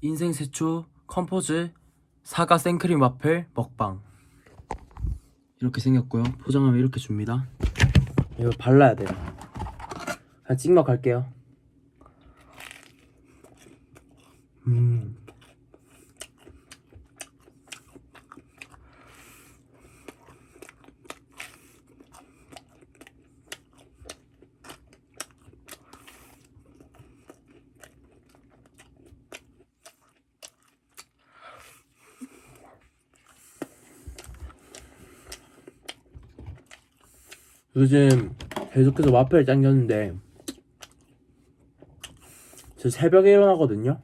인생 최초 컴포즈 사과 생크림 와플 먹방. 이렇게 생겼고요. 포장하면 이렇게 줍니다. 이거 발라야 돼요. 그냥 찍먹 갈게요. 음 요즘 계속해서 와플 당겼는데 저 새벽에 일어나거든요.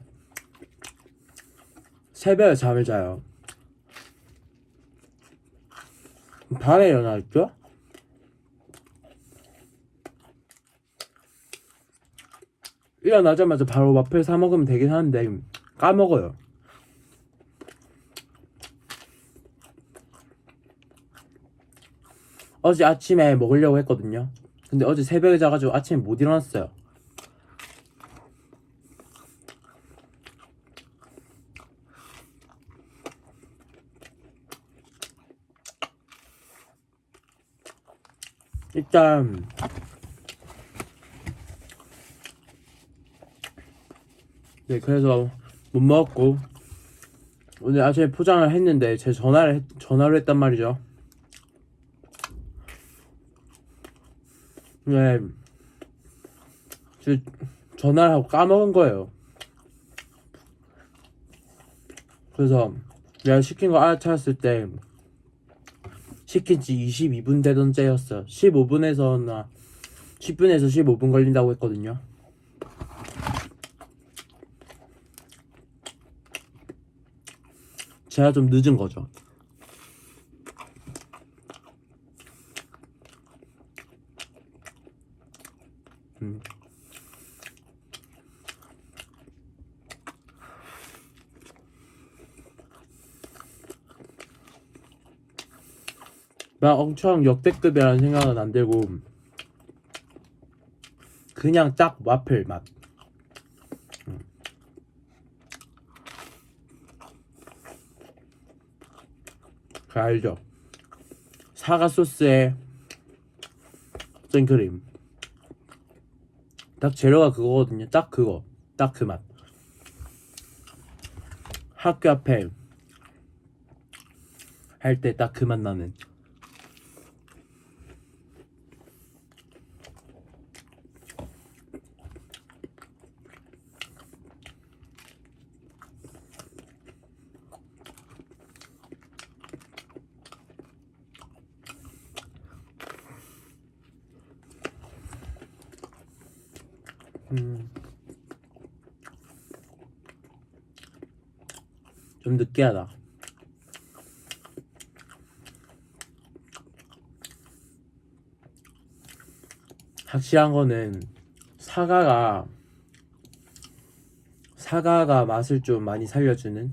새벽에 잠을 자요. 밤에 일어나겠죠? 일어나자마자 바로 와플 사 먹으면 되긴 하는데 까먹어요 어제 아침에 먹으려고 했거든요. 근데 어제 새벽에 자가지고 아침에 못 일어났어요. 일단 네 그래서 못 먹었고 오늘 아침에 포장을 했는데 제 전화를 했- 전화로 했단 말이죠. 네. 저 전화를 하고 까먹은 거예요. 그래서 내가 시킨 거 알아차렸을 때 시킨 지 22분 되던 째였어요. 15분에서나 10분에서 15분 걸린다고 했거든요. 제가 좀 늦은 거죠. 막 엄청 역대급이라는 생각은 안 들고 그냥 딱 와플 맛. 음. 그 알죠? 사과 소스에 생크림. 딱 재료가 그거거든요. 딱 그거. 딱 그 맛. 학교 앞에 할 때 딱 그 맛 나는. 음. 좀 느끼하다. 확실한 거는 사과가 사과가 맛을 좀 많이 살려주는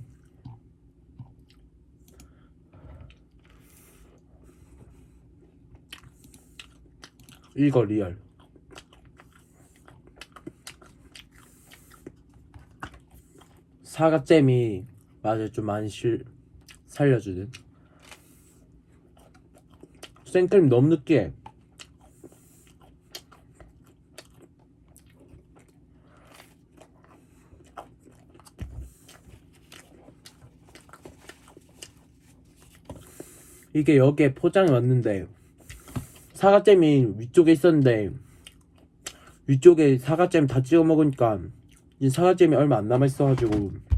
이거 리얼. 사과잼이 맛을 좀 많이 실, 살려주는. 생크림 너무 느끼해. 이게 여기에 포장이 왔는데 사과잼이 위쪽에 있었는데 위쪽에 사과잼 다 찍어 먹으니까 이 사과잼이 얼마 안 남아 있어가지고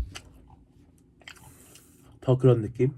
더 그런 느낌?